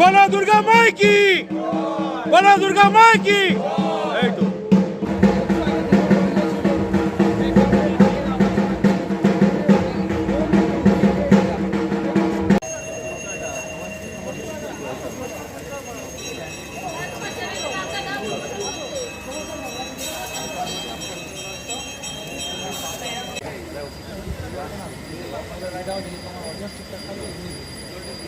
বলা দুর্গা মাই কি বলা দুর্গা মাই কি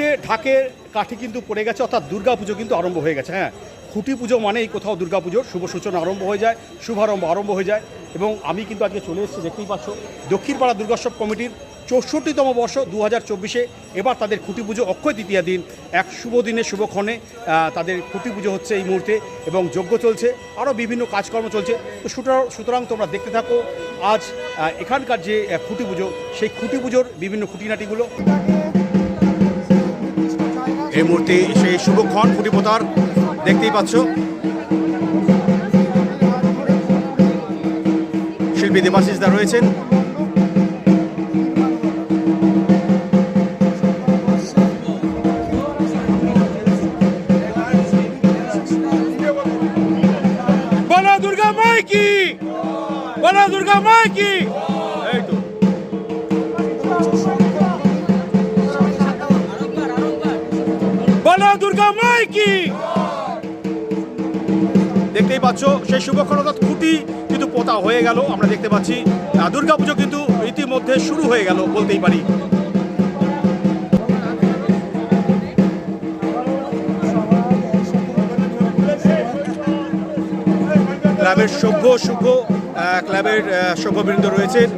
দেখতে ঢাকের কাঠি কিন্তু পড়ে গেছে, অর্থাৎ দুর্গা পুজো কিন্তু আরম্ভ হয়ে গেছে হ্যাঁ। খুঁটি পুজো মানেই কোথাও দুর্গা পুজোর শুভ সূচনা আরম্ভ হয়ে যায়, শুভারম্ভ আরম্ভ হয়ে যায়। এবং আমি কিন্তু আজকে চলে এসেছি, দেখতেই পাচ্ছ, দক্ষিণপাড়া দুর্গোৎসব কমিটির চৌষট্টিতম বর্ষ দু হাজার চব্বিশে। এবার তাদের খুঁটি পুজো অক্ষয় তৃতীয়া দিন, এক শুভ দিনে শুভক্ষণে তাদের খুঁটি পুজো হচ্ছে এই মুহূর্তে এবং যজ্ঞ চলছে, আরও বিভিন্ন কাজকর্ম চলছে। তো সুতরাং সুতরাং তোমরা দেখতে থাকো, আজ এখানকার যে খুঁটি পুজো, সেই খুঁটি পুজোর বিভিন্ন খুঁটিনাটিগুলো। এই মুহূর্তে সেই শুভক্ষণ খুঁটি পোতার দেখতেই পাচ্ছ। শিল্পী দেবাশিস দা রয়েছেন। বলা দুর্গা মাই কি? বলা দুর্গা মাই কি? এই তো। দুর্গা মাই কি? দেখতেই পাচ্ছ, সেই শুভক্ষণ অর্থাৎ খুঁটি কিন্তু পোতা হয়ে গেল। আমরা দেখতে পাচ্ছি দুর্গাপুজো কিন্তু ইতিমধ্যে শুরু হয়ে গেল, বলতেই পারি। ক্লাবের সভ্য শুভ ক্লাবের সভ্যবৃন্দ রয়েছেন,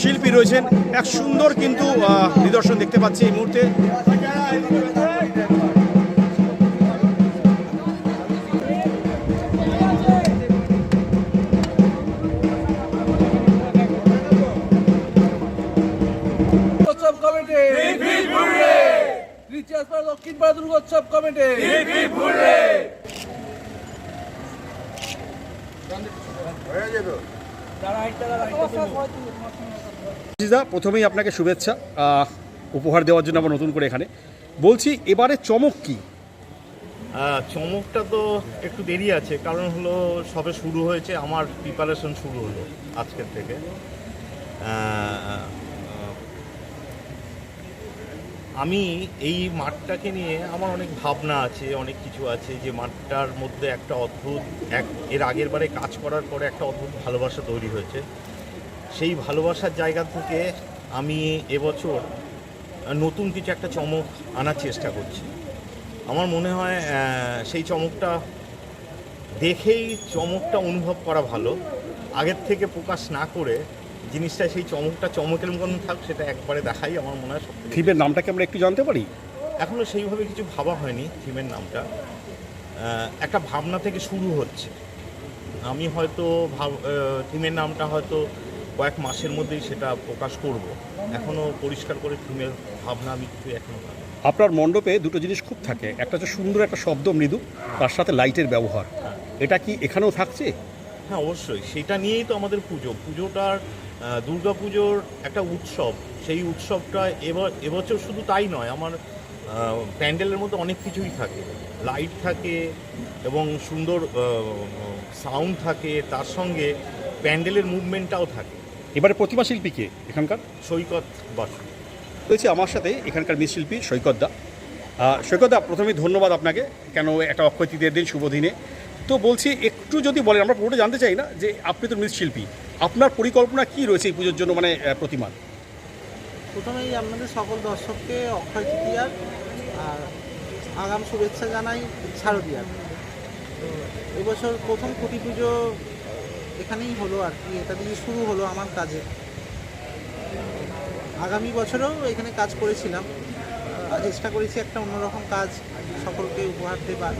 শিল্পী রয়েছেন। এক সুন্দর কিন্তু নিদর্শন দেখতে পাচ্ছি এই মুহূর্তে। দক্ষিণপাড়া দুর্গোৎসব কমিটি দা প্রথমেই আপনাকে শুভেচ্ছা উপহার দেওয়ার জন্য আবার নতুন করে এখানে। বলছি এবারে চমক কি? আহ, চমকটা তো একটু দেরি আছে কারণ হলো সবে শুরু হয়েছে আমার প্রিপারেশন শুরু হলো আজকের থেকে। আহ, আমি এই মাঠটাকে নিয়ে আমার অনেক ভাবনা আছে, অনেক কিছু আছে যে মাঠটার মধ্যে একটা অদ্ভুত, এক, এর আগের বারে কাজ করার পরে একটা অদ্ভুত ভালোবাসা তৈরি হয়েছে। সেই ভালোবাসার জায়গা থেকে আমি এবছর নতুন কিছু একটা চমক আনার চেষ্টা করছি। আমার মনে হয় সেই চমকটা দেখেই চমকটা অনুভব করা ভালো। আগের থেকে প্রকাশ না করে জিনিসটা সেই চমকটা চমকের মতন থাক সেটা একবারে দেখাই আমার মনে হয় থিমের নামটাকে আমরা একটু জানতে পারি? এখনও সেইভাবে কিছু ভাবা হয়নি থিমের নামটা। একটা ভাবনা থেকে শুরু হচ্ছে। আমি হয়তো ভাব থিমের নামটা হয়তো কয়েক মাসের মধ্যেই সেটা প্রকাশ করব। এখনও পরিষ্কার করে থিমের ভাবনা আমি কিছু এখনও আপনার মণ্ডপে দুটো জিনিস খুব থাকে। একটা হচ্ছে সুন্দর একটা শব্দ মৃদু তার সাথে লাইটের ব্যবহার। এটা কি এখানেও থাকছে? হ্যাঁ অবশ্যই। সেটা নিয়েই তো আমাদের পুজো। পুজোটার দুর্গা পুজোর একটা উৎসব। সেই উৎসবটা এবার এবছর শুধু তাই নয় আমার প্যান্ডেলের মধ্যে অনেক কিছুই থাকে। লাইট থাকে এবং সুন্দর সাউন্ড থাকে। তার সঙ্গে প্যান্ডেলের মুভমেন্টটাও থাকে। এবারে প্রতিমা শিল্পী কে এখানকার? সৈকত বাসু। রয়েছে আমার সাথে এখানকার মৃৎশিল্পী সৈকতদা আহ, সৈকতদা প্রথমে ধন্যবাদ আপনাকে। কেন একটা অক্ষয় তৃতীয় দিন শুভ দিনে। তো বলছি, একটু যদি বলেন, আমরা পুরোটা জানতে চাই না যে আপনি তো মৃৎশিল্পী, আপনার পরিকল্পনা কি রয়েছে এই পুজোর জন্য মানে প্রতিমার? প্রথমেই আপনাদের সকল দর্শককে অক্ষয় তৃতীয়ার আর আগাম শুভেচ্ছা জানাই শারদীয়ার। তো এবছর প্রথম কুটি পুজো এখানেই হলো আর কি, এটা দিয়ে শুরু হলো আমার কাজে। আগামী বছরেও এখানে কাজ করেছিলাম। চেষ্টা করেছি একটা অন্যরকম কাজ, সকলকে উপহার দেবার।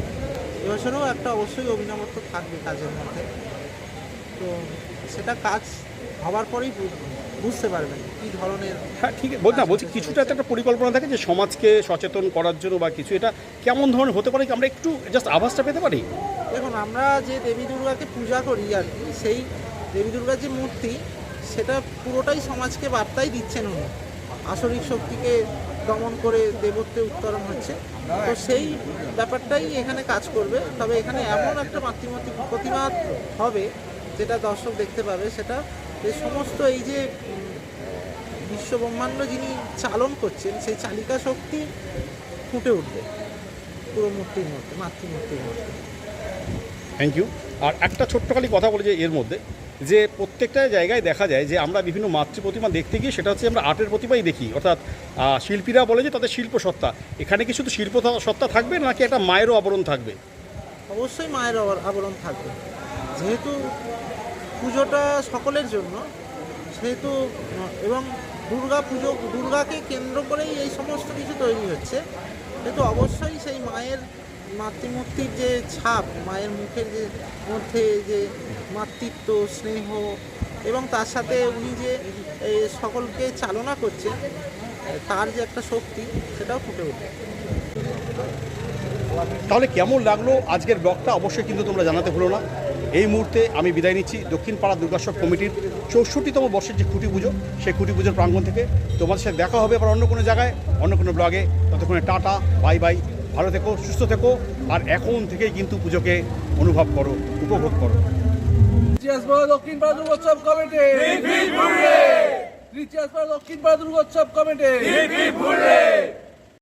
এবছরেও একটা অবশ্যই অভিনবত্ব থাকবে কাজের মধ্যে। তো সেটা কাজ হবার পরেই বুঝতে পারবেন কী ধরনের হ্যাঁ ঠিক আছে। বলছি না বলছি কিছুটা একটা পরিকল্পনা থাকে যে সমাজকে সচেতন করার জন্য বা কিছু। এটা কেমন ধরনের হতে পারে কি? আমরা একটু জাস্ট আভাসটা পেতে পারি? দেখুন আমরা যে দেবী দুর্গাকে পূজা করি আর কি সেই দেবী দুর্গার যে মূর্তি সেটা পুরোটাই সমাজকে বার্তাই দিচ্ছেন উনি। আসরিক শক্তিকে দমন করে দেবত্বে উত্তরণ হচ্ছে। তো সেই ব্যাপারটাই এখানে কাজ করবে। তবে এখানে এমন একটা মাতৃমূর্তি প্রতিমা হবে যেটা দর্শক দেখতে পাবে সেটা যে সমস্ত এই যে উম, বিশ্ব ব্রহ্মাণ্ড যিনি চালন করছেন সেই চালিকা শক্তি ফুটে উঠবে পুরো মূর্তির মধ্যে মাতৃমূর্তির মধ্যে। থ্যাংক ইউ আর একটা ছোট্ট খালি কথা বলে যে এর মধ্যে। যে প্রত্যেকটা জায়গায় দেখা যায় যে আমরা বিভিন্ন মাতৃ প্রতিমা দেখতে গিয়ে সেটা হচ্ছে আমরা আর্টের প্রতিমাই দেখি। অর্থাৎ শিল্পীরা বলে যে তাদের শিল্প সত্তা। এখানে কি শুধু শিল্প সত্তা থাকবে নাকি একটা মায়েরও আবরণ থাকবে? অবশ্যই মায়ের আবরণ থাকবে। যেহেতু পুজোটা সকলের জন্য, সেহেতু, এবং দুর্গা পুজো, দুর্গাকে কেন্দ্র করেই এই সমস্ত কিছু তৈরি হচ্ছে, সেহেতু অবশ্যই সেই মায়ের মাতৃমূর্তির যে ছাপ, মায়ের মুখের যে মধ্যে যে মাতৃত্ব, স্নেহ এবং তার সাথে উনি যে সকলকে চালনা করছেন, তার যে একটা শক্তি, সেটাও ফুটে উঠবে তাহলে কেমন লাগল আজকের ব্লগটা? অবশ্যই কিন্তু তোমরা জানাতে ভুলো না। এই মুহূর্তে আমি বিদায় নিচ্ছি দক্ষিণ পাড়া দুর্গাসব কমিটির চৌষট্টিতম বর্ষের যে খুঁটি পুজো, সেই খুঁটি পুজোর প্রাঙ্গণ থেকে তোমাদের সাথে দেখা হবে আবার অন্য কোনো জায়গায়, অন্য কোনো ব্লগে। ততক্ষণে টাটা, বাই বাই। ভালো থেকো সুস্থ থেকো আর এখন থেকেই কিন্তু পুজোকে অনুভব করো উপভোগ করো। দক্ষিণ পাড়া দুর্গোৎসব কমিটি। দক্ষিণ পাড়া দুর্গোৎসব কমিটি।